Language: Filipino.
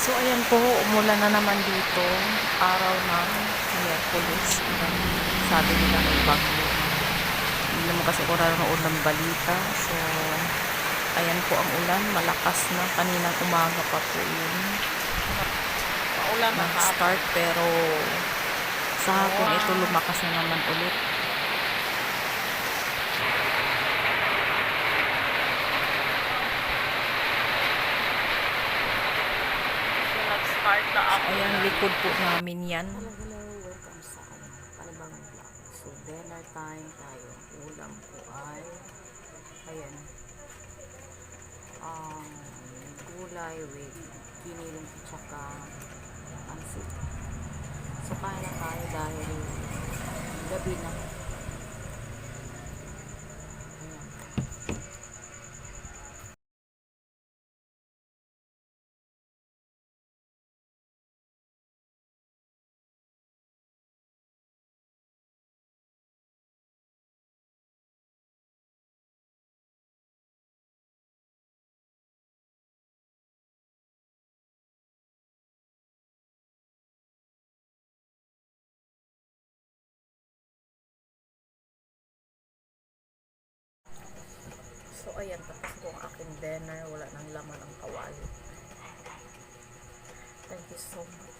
So, ayan po, umulan na naman dito. Araw ng Miyerkules. Sabi nila may bagyo. Hindi naman kasi ko nanonood ng balita. So, ayan po ang ulan. Malakas na. Kaninang umaga pa po yun. Paulan na. Nag-start pero sa hapon ito lumakas na naman ulit. Na ako. Ayan, likod po namin yan. Hello, hello. Welcome sa ano, vlog. So, dinner time tayo. Ulam ko ay, ayan, um, gulay with kinilong tsaka pansit. So, kain na tayo dahil gabi na. So, ayan, tapos po ang aking dinner. Wala nang laman ang kawali. Thank you so much.